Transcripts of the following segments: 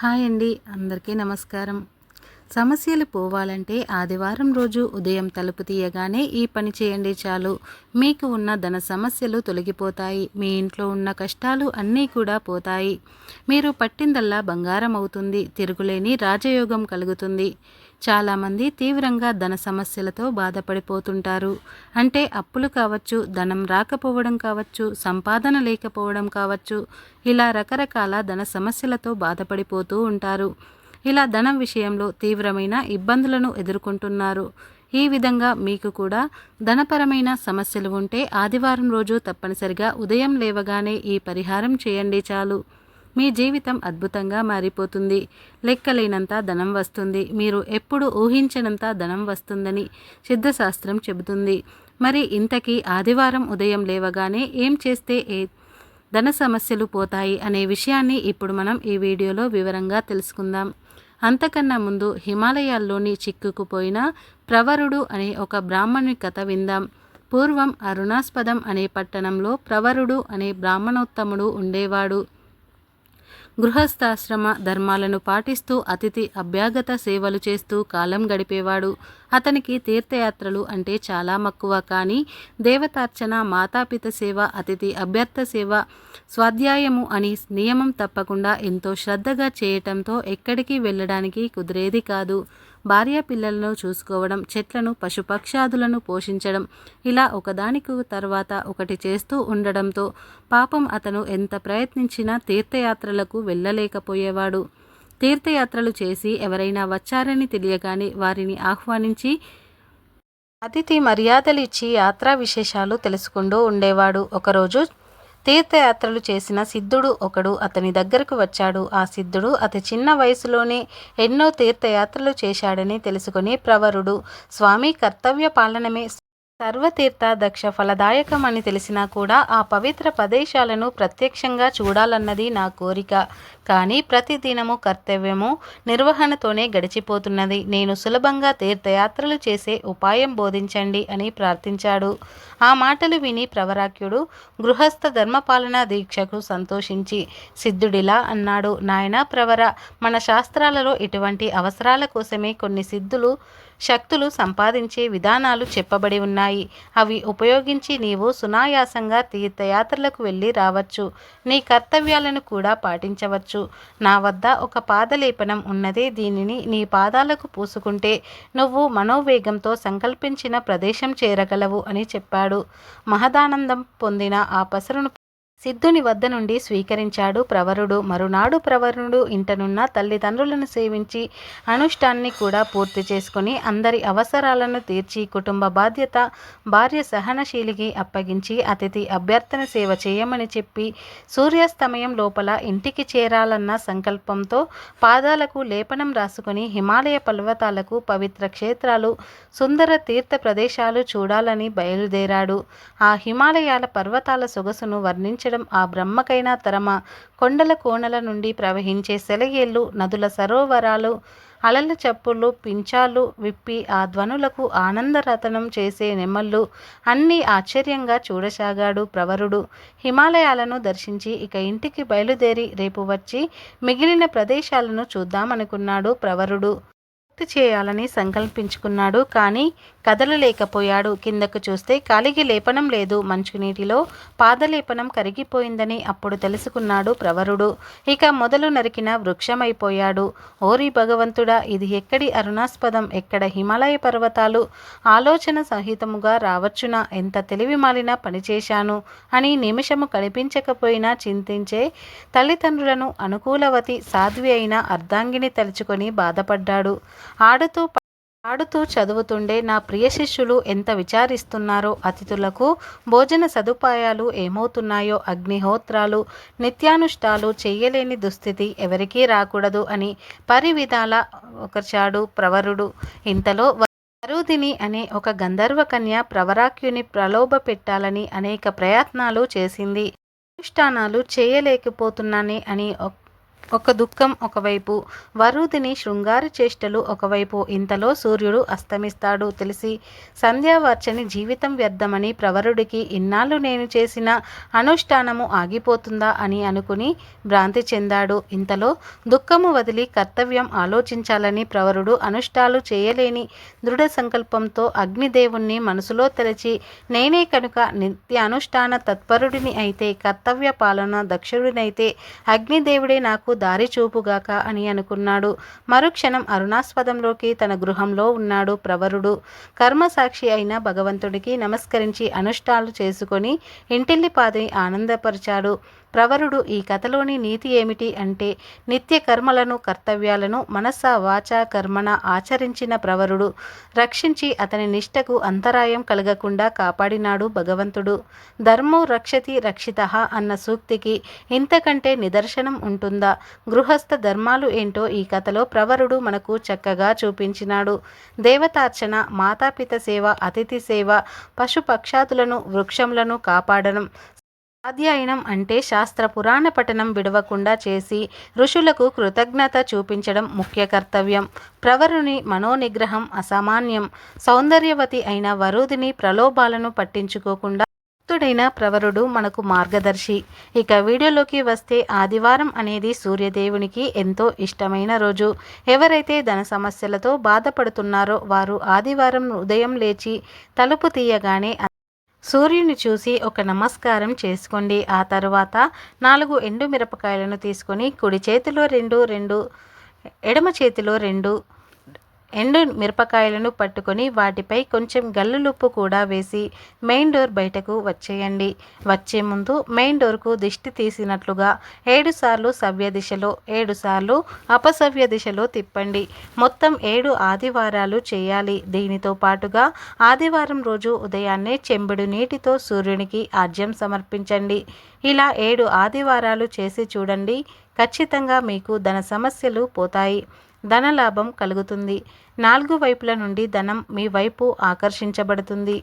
Hi అండి అందరికీ నమస్కారం. సమస్యలు పోవాలంటే ఆదివారం రోజు ఉదయం తలుపు తీయగానే ఈ పని చేయండి చాలు. మీకు ఉన్న ధన సమస్యలు తొలగిపోతాయి మీ ఇంట్లో ఉన్న కష్టాలు అన్నీ కూడా పోతాయి. మీరు పట్టిందల్లా బంగారం అవుతుంది తిరుగులేని రాజయోగం కలుగుతుంది. చాలామంది తీవ్రంగా ధన సమస్యలతో బాధపడిపోతుంటారు. అంటే అప్పులు కావచ్చు ధనం రాకపోవడం కావచ్చు సంపాదన లేకపోవడం కావచ్చు ఇలా రకరకాల ధన సమస్యలతో బాధపడిపోతూ ఉంటారు. ఇలా ధనం విషయంలో తీవ్రమైన ఇబ్బందులను ఎదుర్కొంటున్నారు. ఈ విధంగా మీకు కూడా ధనపరమైన సమస్యలు ఉంటే ఆదివారం రోజు తప్పనిసరిగా ఉదయం లేవగానే ఈ పరిహారం చేయండి చాలు. మీ జీవితం అద్భుతంగా మారిపోతుంది. లెక్కలేనంత ధనం వస్తుంది. మీరు ఎప్పుడు ఊహించనంత ధనం వస్తుందని సిద్ధశాస్త్రం చెబుతుంది. మరి ఇంతకీ ఆదివారం ఉదయం లేవగానే ఏం చేస్తే ఏ ధన సమస్యలు పోతాయి అనే విషయాన్ని ఇప్పుడు మనం ఈ వీడియోలో వివరంగా తెలుసుకుందాం. అంతకన్నా ముందు హిమాలయాల్లోని చిక్కుకుపోయిన ప్రవరుడు అనే ఒక బ్రాహ్మణుని కథ విందాం. పూర్వం అరుణాస్పదం అనే పట్టణంలో ప్రవరుడు అనే బ్రాహ్మణోత్తముడు ఉండేవాడు. గృహస్థాశ్రమ ధర్మాలను పాటిస్తూ అతిథి అభ్యాగత సేవలు చేస్తూ కాలం గడిపేవాడు. అతనికి తీర్థయాత్రలు అంటే చాలా మక్కువ. కానీ దేవతార్చన మాతాపిత సేవ అతిథి అభ్యర్థ సేవ స్వాధ్యాయము అని నియమం తప్పకుండా ఎంతో శ్రద్ధగా చేయటంతో ఎక్కడికి వెళ్ళడానికి కుదిరేది కాదు. భార్య పిల్లలను చూసుకోవడం చెట్లను పశుపక్షాదులను పోషించడం ఇలా ఒకదానికి తర్వాత ఒకటి చేస్తూ ఉండడంతో పాపం అతను ఎంత ప్రయత్నించినా తీర్థయాత్రలకు వెళ్ళలేకపోయేవాడు. తీర్థయాత్రలు చేసి ఎవరైనా వచ్చారని తెలియగానే వారిని ఆహ్వానించి అతిథి మర్యాదలు ఇచ్చి యాత్రా విశేషాలు తెలుసుకుంటూ ఉండేవాడు. ఒకరోజు తీర్థయాత్రలు చేసిన సిద్ధుడు ఒకడు అతని దగ్గరకు వచ్చాడు. ఆ సిద్ధుడు అతి చిన్న వయసులోనే ఎన్నో తీర్థయాత్రలు చేశాడని తెలుసుకుని ప్రవరుడు స్వామి కర్తవ్య పాలనమే సర్వతీర్థ దక్ష ఫలదాయకం అని తెలిసినా కూడా ఆ పవిత్ర ప్రదేశాలను ప్రత్యక్షంగా చూడాలన్నది నా కోరిక. కానీ ప్రతిదినము కర్తవ్యము నిర్వహణతోనే గడిచిపోతున్నది. నేను సులభంగా తీర్థయాత్రలు చేసే ఉపాయం బోధించండి అని ప్రార్థించాడు. ఆ మాటలు విని ప్రవరాక్యుడు గృహస్థ ధర్మపాలన దీక్షకు సంతోషించి సిద్ధుడిలా అన్నాడు. నాయన ప్రవర మన శాస్త్రాలలో ఇటువంటి అవసరాల కోసమే కొన్ని సిద్ధులు శక్తులు సంపాదించే విధానాలు చెప్పబడి ఉన్నాయి. అవి ఉపయోగించి నీవు సునాయాసంగా తీర్థయాత్రలకు వెళ్ళి రావచ్చు. నీ కర్తవ్యాలను కూడా పాటించవచ్చు. నా వద్ద ఒక పాదలేపనం ఉన్నదే దీనిని నీ పాదాలకు పూసుకుంటే నువ్వు మనోవేగంతో సంకల్పించిన ప్రదేశం చేరగలవు అని చెప్పాడు. మహదానందం పొందిన ఆ పసరును సిద్ధుని వద్ద నుండి స్వీకరించాడు ప్రవరుడు. మరునాడు ప్రవరుడు ఇంటనున్న తల్లిదండ్రులను సేవించి అనుష్ఠాన్ని కూడా పూర్తి చేసుకుని అందరి అవసరాలను తీర్చి కుటుంబ బాధ్యత భార్య సహనశీలికి అప్పగించి అతిథి అభ్యర్థన సేవ చేయమని చెప్పి సూర్యాస్తమయం లోపల ఇంటికి చేరాలన్న సంకల్పంతో పాదాలకు లేపనం రాసుకుని హిమాలయ పర్వతాలకు పవిత్ర క్షేత్రాలు సుందర తీర్థ ప్రదేశాలు చూడాలని బయలుదేరాడు. ఆ హిమాలయాల పర్వతాల సొగసును వర్ణించ ప్రవహించడం ఆ బ్రహ్మకైనా తరమ. కొండల కోణల నుండి ప్రవహించే సెలయేళ్ళు నదుల సరోవరాలు అలల చప్పుళ్ళు పించాలు విప్పి ఆ ధ్వనులకు ఆనందరతనం చేసే నెమ్మళ్ళు అన్నీ ఆశ్చర్యంగా చూడసాగాడు ప్రవరుడు. హిమాలయాలను దర్శించి ఇక ఇంటికి బయలుదేరి రేపు వచ్చి మిగిలిన ప్రదేశాలను చూద్దామనుకున్నాడు ప్రవరుడు. పూర్తి చేయాలని సంకల్పించుకున్నాడు. కానీ కదలలేకపోయాడు కిందకు చూస్తే కాలికి లేపనం లేదు. మంచునీటిలో పాదలేపనం కరిగిపోయిందని అప్పుడు తెలుసుకున్నాడు ప్రవరుడు. ఇక మొదలు నరికిన వృక్షమైపోయాడు. ఓరి భగవంతుడా ఇది ఎక్కడి అరుణాస్పదం? ఎక్కడ హిమాలయ పర్వతాలు? ఆలోచన సహితముగా రావచ్చునా? ఎంత తెలివి మాలిన పనిచేశాను? అని నిమిషము కనిపించకపోయినా చింతించే తల్లిదండ్రులను అనుకూలవతి సాధ్వి అయిన అర్ధాంగిని తలుచుకొని బాధపడ్డాడు. ఆడుతూ ఆడుతూ చదువుతుండే నా ప్రియ శిష్యులు ఎంత విచారిస్తున్నారో అతిథులకు భోజన సదుపాయాలు ఏమవుతున్నాయో అగ్నిహోత్రాలు నిత్యానుష్ఠాలు చేయలేని దుస్థితి ఎవరికీ రాకూడదు అని పరివిధాల ఒకచాడు ప్రవరుడు. ఇంతలో వరుదిని అనే ఒక గంధర్వ కన్య ప్రవరాక్యుని ప్రలోభ పెట్టాలని అనేక ప్రయత్నాలు చేసింది. అనుష్ఠానాలు చేయలేకపోతున్నానే అని ఒక దుఃఖం ఒకవైపు వరుదిని శృంగార చేష్టలు ఒకవైపు ఇంతలో సూర్యుడు అస్తమిస్తాడు తెలిసి సంధ్యావర్చని జీవితం వ్యర్థమని ప్రవరుడికి ఇన్నాళ్ళు నేను చేసిన అనుష్ఠానము ఆగిపోతుందా అని అనుకుని భ్రాంతి చెందాడు. ఇంతలో దుఃఖము వదిలి కర్తవ్యం ఆలోచించాలని ప్రవరుడు అనుష్ఠాలు చేయలేని దృఢ సంకల్పంతో అగ్నిదేవుణ్ణి మనసులో తెలిచి నేనే కనుక నిత్య అనుష్ఠాన తత్పరుడిని అయితే కర్తవ్య పాలన దక్షుడినైతే అగ్నిదేవుడే నాకు దారి చూపుగాక అని అనుకున్నాడు. మరుక్షణం అరుణాస్పదంలోకి తన గృహంలో ఉన్నాడు ప్రవరుడు. కర్మసాక్షి అయిన భగవంతుడికి నమస్కరించి అనుష్ఠాలు చేసుకొని ఇంటిల్లిపాదిని ఆనందపరిచాడు. ప్రవరుడు ఈ కథలోని నీతి ఏమిటి అంటే నిత్య కర్మలను కర్తవ్యాలను మనస వాచ కర్మణ ఆచరించిన ప్రవరుడు. రక్షించి అతని నిష్టకు అంతరాయం కలగకుండా కాపాడినాడు భగవంతుడు. ధర్మో రక్షతి రక్షిత అన్న సూక్తికి ఇంతకంటే నిదర్శనం ఉంటుందా? గృహస్థ ధర్మాలు ఏంటో ఈ కథలో ప్రవరుడు మనకు చక్కగా చూపించినాడు. దేవతార్చన మాతాపిత సేవ అతిథి సేవ పశుపక్షాదులను వృక్షములను కాపాడడం అధ్యయనం అంటే శాస్త్ర పురాణ పఠనం విడవకుండా చేసి ఋషులకు కృతజ్ఞత చూపించడం ముఖ్య కర్తవ్యం. ప్రవరుని మనోనిగ్రహం అసామాన్యం. సౌందర్యవతి అయిన వరుదిని ప్రలోభాలను పట్టించుకోకుండా భక్తుడైన ప్రవరుడు మనకు మార్గదర్శి. ఇక వీడియోలోకి వస్తే ఆదివారం అనేది సూర్యదేవునికి ఎంతో ఇష్టమైన రోజు. ఎవరైతే ధన సమస్యలతో బాధపడుతున్నారో వారు ఆదివారం ఉదయం లేచి తలుపు తీయగానే సూర్యుని చూసి ఒక నమస్కారం చేసుకోండి. ఆ తరువాత నాలుగు ఎండు మిరపకాయలను తీసుకొని కుడి చేతిలో రెండు రెండు ఎడమ చేతిలో రెండు ఎండు మిరపకాయలను పట్టుకొని వాటిపై కొంచెం గల్లులుప్పు కూడా వేసి మెయిన్ డోర్ బయటకు వచ్చేయండి. వచ్చే ముందు మెయిన్ డోర్కు దిష్టి తీసినట్లుగా ఏడు సార్లు సవ్య దిశలో ఏడు సార్లు అపసవ్య దిశలో తిప్పండి. మొత్తం ఏడు ఆదివారాలు చేయాలి. దీనితో పాటుగా ఆదివారం రోజు ఉదయాన్నే చెంబుడు నీటితో సూర్యునికి ఆజ్యం సమర్పించండి. ఇలా ఏడు ఆదివారాలు చేసి చూడండి. ఖచ్చితంగా మీకు ధన సమస్యలు పోతాయి. ధనలాభం కలుగుతుంది. నాలుగు వైపుల నుండి ధనం మీ వైపు ఆకర్షించబడుతుంది.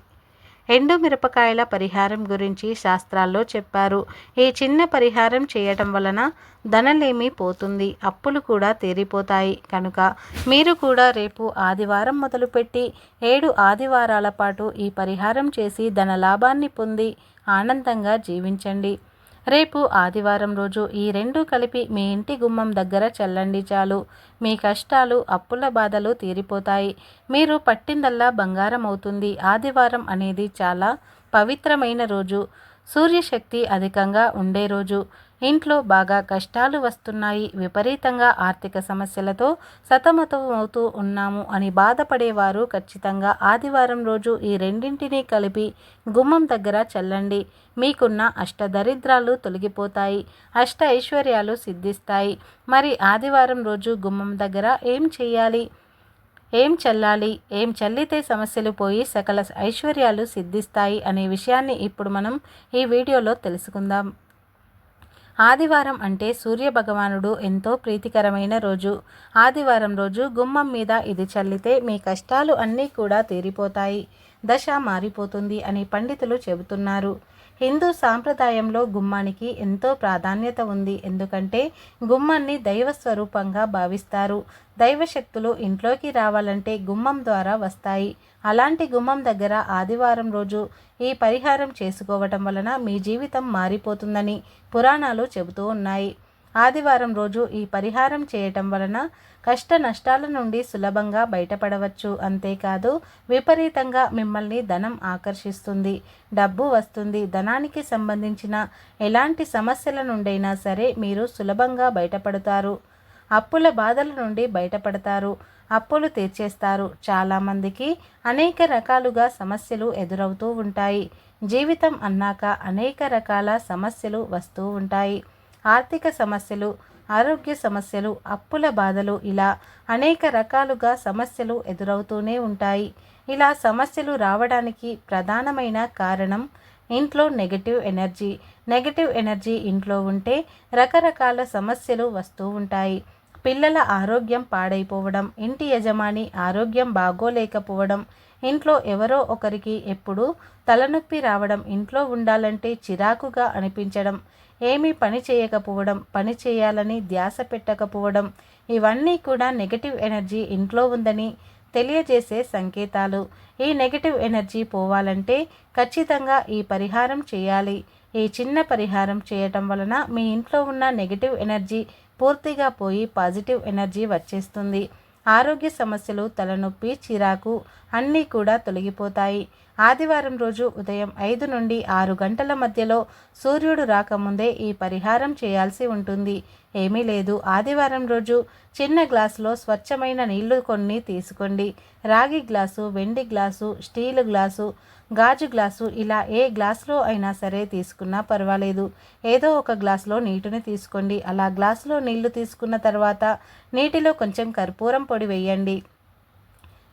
ఎండు మిరపకాయల పరిహారం గురించి శాస్త్రాల్లో చెప్పారు. ఈ చిన్న పరిహారం చేయటం వలన ధనలేమి పోతుంది. అప్పులు కూడా తీరిపోతాయి. కనుక మీరు కూడా రేపు ఆదివారం మొదలుపెట్టి ఏడు ఆదివారాల పాటు ఈ పరిహారం చేసి ధన లాభాన్ని పొంది ఆనందంగా జీవించండి. రేపు ఆదివారం రోజు ఈ రెండు కలిపి మీ ఇంటి గుమ్మం దగ్గర చల్లండి చాలు. మీ కష్టాలు అప్పుల బాధలు తీరిపోతాయి. మీరు పట్టిందల్లా బంగారం అవుతుంది. ఆదివారం అనేది చాలా పవిత్రమైన రోజు. సూర్యశక్తి అధికంగా ఉండే రోజు. ఇంట్లో బాగా కష్టాలు వస్తున్నాయి విపరీతంగా ఆర్థిక సమస్యలతో సతమతమవుతూ ఉన్నాము అని బాధపడేవారు ఖచ్చితంగా. ఆదివారం రోజు ఈ రెండింటినీ కలిపి గుమ్మం దగ్గర చల్లండి. మీకున్న అష్టదరిద్రాలు తొలగిపోతాయి అష్ట ఐశ్వర్యాలు సిద్ధిస్తాయి. మరి ఆదివారం రోజు గుమ్మం దగ్గర ఏం చేయాలి? ఏం చల్లాలి? ఏం చల్లితే సమస్యలు పోయి సకల ఐశ్వర్యాలు సిద్ధిస్తాయి అనే విషయాన్ని ఇప్పుడు మనం ఈ వీడియోలో తెలుసుకుందాం. ఆదివారం అంటే సూర్య భగవానుడు ఎంతో ప్రీతికరమైన రోజు. ఆదివారం రోజు గుమ్మం మీద ఇది చల్లితే మీ కష్టాలు అన్నీ కూడా తీరిపోతాయి. దశ మారిపోతుంది అని పండితులు చెబుతున్నారు. హిందూ సాంప్రదాయంలో గుమ్మానికి ఎంతో ప్రాధాన్యత ఉంది. ఎందుకంటే గుమ్మాన్ని దైవ స్వరూపంగా భావిస్తారు. దైవశక్తులు ఇంట్లోకి రావాలంటే గుమ్మం ద్వారా వస్తాయి. అలాంటి గుమ్మం దగ్గర ఆదివారం రోజు ఈ పరిహారం చేసుకోవటం వలన మీ జీవితం మారిపోతుందని పురాణాలు చెబుతూ ఉన్నాయి. ఆదివారం రోజు ఈ పరిహారం చేయటం వలన కష్ట నష్టాల నుండి సులభంగా బయటపడవచ్చు. అంతేకాదు విపరీతంగా మిమ్మల్ని ధనం ఆకర్షిస్తుంది. డబ్బు వస్తుంది. ధనానికి సంబంధించిన ఎలాంటి సమస్యల నుండైనా సరే మీరు సులభంగా బయటపడతారు. అప్పుల బాధల నుండి బయటపడతారు. అప్పులు తీర్చేస్తారు. చాలామందికి అనేక రకాలుగా సమస్యలు ఎదురవుతూ ఉంటాయి. జీవితం అన్నాక అనేక రకాల సమస్యలు వస్తూ ఉంటాయి. ఆర్థిక సమస్యలు ఆరోగ్య సమస్యలు అప్పుల బాధలు ఇలా అనేక రకాలుగా సమస్యలు ఎదురవుతూనే ఉంటాయి. ఇలా సమస్యలు రావడానికి ప్రధానమైన కారణం ఇంట్లో నెగటివ్ ఎనర్జీ. నెగటివ్ ఎనర్జీ ఇంట్లో ఉంటే రకరకాల సమస్యలు వస్తూ ఉంటాయి. పిల్లల ఆరోగ్యం పాడైపోవడం ఇంటి యజమాని ఆరోగ్యం బాగోలేకపోవడం ఇంట్లో ఎవరో ఒకరికి ఎప్పుడు తలనొప్పి రావడం ఇంట్లో ఉండాలంటే చిరాకుగా అనిపించడం ఏమీ పని చేయకపోవడం పని చేయాలని ధ్యాస పెట్టకపోవడం ఇవన్నీ కూడా నెగటివ్ ఎనర్జీ ఇంట్లో ఉందని తెలియజేసే సంకేతాలు. ఈ నెగటివ్ ఎనర్జీ పోవాలంటే ఖచ్చితంగా ఈ పరిహారం చేయాలి. ఈ చిన్న పరిహారం చేయటం వలన మీ ఇంట్లో ఉన్న నెగటివ్ ఎనర్జీ పూర్తిగా పోయి పాజిటివ్ ఎనర్జీ వచ్చేస్తుంది. ఆరోగ్య సమస్యలు తలనొప్పి చిరాకు అన్నీ కూడా తొలగిపోతాయి. ఆదివారం రోజు ఉదయం ఐదు నుండి ఆరు గంటల మధ్యలో సూర్యుడు రాకముందే ఈ పరిహారం చేయాల్సి ఉంటుంది. ఏమీ లేదు. ఆదివారం రోజు చిన్న గ్లాసులో స్వచ్ఛమైన నీళ్ళు కొన్ని తీసుకోండి. రాగి గ్లాసు వెండి గ్లాసు స్టీలు గ్లాసు గాజు గ్లాసు ఇలా ఏ గ్లాసులో అయినా సరే తీసుకున్నా పర్వాలేదు. ఏదో ఒక గ్లాసులో నీటిని తీసుకోండి. అలా గ్లాసులో నీళ్ళు తీసుకున్న తర్వాత నీటిలో కొంచెం కర్పూరం పొడి వేయండి.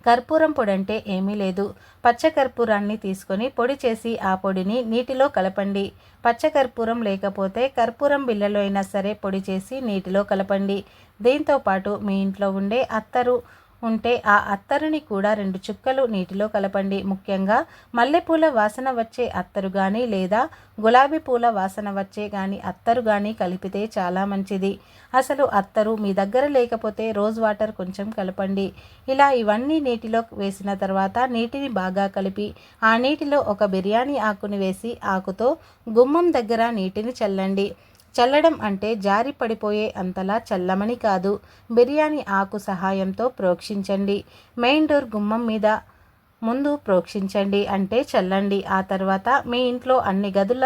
కర్పూరం పొడి అంటే ఏమీ లేదు. పచ్చకర్పూరాన్ని తీసుకొని పొడి చేసి ఆ పొడిని నీటిలో కలపండి. పచ్చకర్పూరం లేకపోతే కర్పూరం బిళ్ళలో అయినా సరే పొడి చేసి నీటిలో కలపండి. దీంతోపాటు మీ ఇంట్లో ఉండే అత్తరు ఉంటే ఆ అత్తరుని కూడా రెండు చుక్కలు నీటిలో కలపండి. ముఖ్యంగా మల్లెపూల వాసన వచ్చే అత్తరు కానీ లేదా గులాబీ పూల వాసన వచ్చే కానీ అత్తరు కానీ కలిపితే చాలా మంచిది. అసలు అత్తరు మీ దగ్గర లేకపోతే రోజ్ వాటర్ కొంచెం కలపండి. ఇలా ఇవన్నీ నీటిలో వేసిన తర్వాత నీటిని బాగా కలిపి ఆ నీటిలో ఒక బిర్యానీ ఆకుని వేసి ఆకుతో గుమ్మం దగ్గర నీటిని చల్లండి. చల్లడం అంటే జారి పడిపోయే అంతలా చల్లమని కాదు. బిర్యానీ ఆకు సహాయంతో ప్రోక్షించండి. మెయిన్ డోర్ గుమ్మం మీద ముందు ప్రోక్షించండి అంటే చల్లండి. ఆ తర్వాత మీ ఇంట్లో అన్ని గదుల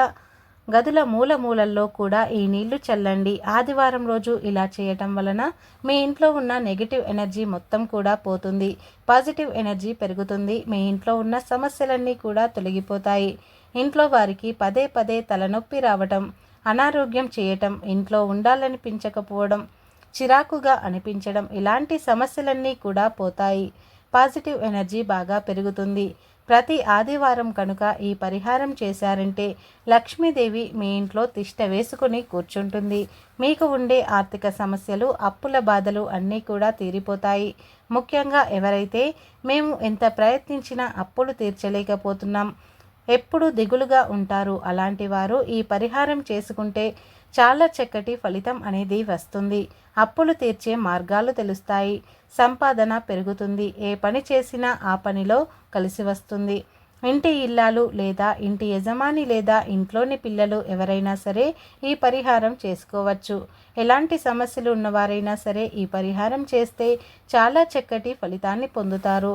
గదుల మూల మూలల్లో కూడా ఈ నీళ్ళు చల్లండి. ఆదివారం రోజు ఇలా చేయటం వలన మీ ఇంట్లో ఉన్న నెగిటివ్ ఎనర్జీ మొత్తం కూడా పోతుంది. పాజిటివ్ ఎనర్జీ పెరుగుతుంది. మీ ఇంట్లో ఉన్న సమస్యలన్నీ కూడా తొలగిపోతాయి. ఇంట్లో వారికి పదే పదే తలనొప్పి రావటం అనారోగ్యం చేయటం ఇంట్లో ఉండాలనిపించకపోవడం చిరాకుగా అనిపించడం ఇలాంటి సమస్యలన్నీ కూడా పోతాయి. పాజిటివ్ ఎనర్జీ బాగా పెరుగుతుంది. ప్రతి ఆదివారం కనుక ఈ పరిహారం చేశారంటే లక్ష్మీదేవి మీ ఇంట్లో తిష్ట వేసుకుని కూర్చుంటుంది. మీకు ఉండే ఆర్థిక సమస్యలు అప్పుల బాధలు అన్నీ కూడా తీరిపోతాయి. ముఖ్యంగా ఎవరైతే మేము ఎంత ప్రయత్నించినా అప్పులు తీర్చలేకపోతున్నాం. ఎప్పుడు దిగులుగా ఉంటారు. అలాంటి వారు ఈ పరిహారం చేసుకుంటే చాలా చక్కటి ఫలితం అనేది వస్తుంది. అప్పులు తీర్చే మార్గాలు తెలుస్తాయి. సంపాదన పెరుగుతుంది. ఏ పని చేసినా ఆ పనిలో కలిసి వస్తుంది. ఇంటి ఇల్లాలు లేదా ఇంటి యజమాని లేదా ఇంట్లోని పిల్లలు ఎవరైనా సరే ఈ పరిహారం చేసుకోవచ్చు. ఎలాంటి సమస్యలు ఉన్నవారైనా సరే ఈ పరిహారం చేస్తే చాలా చక్కటి ఫలితాన్ని పొందుతారు.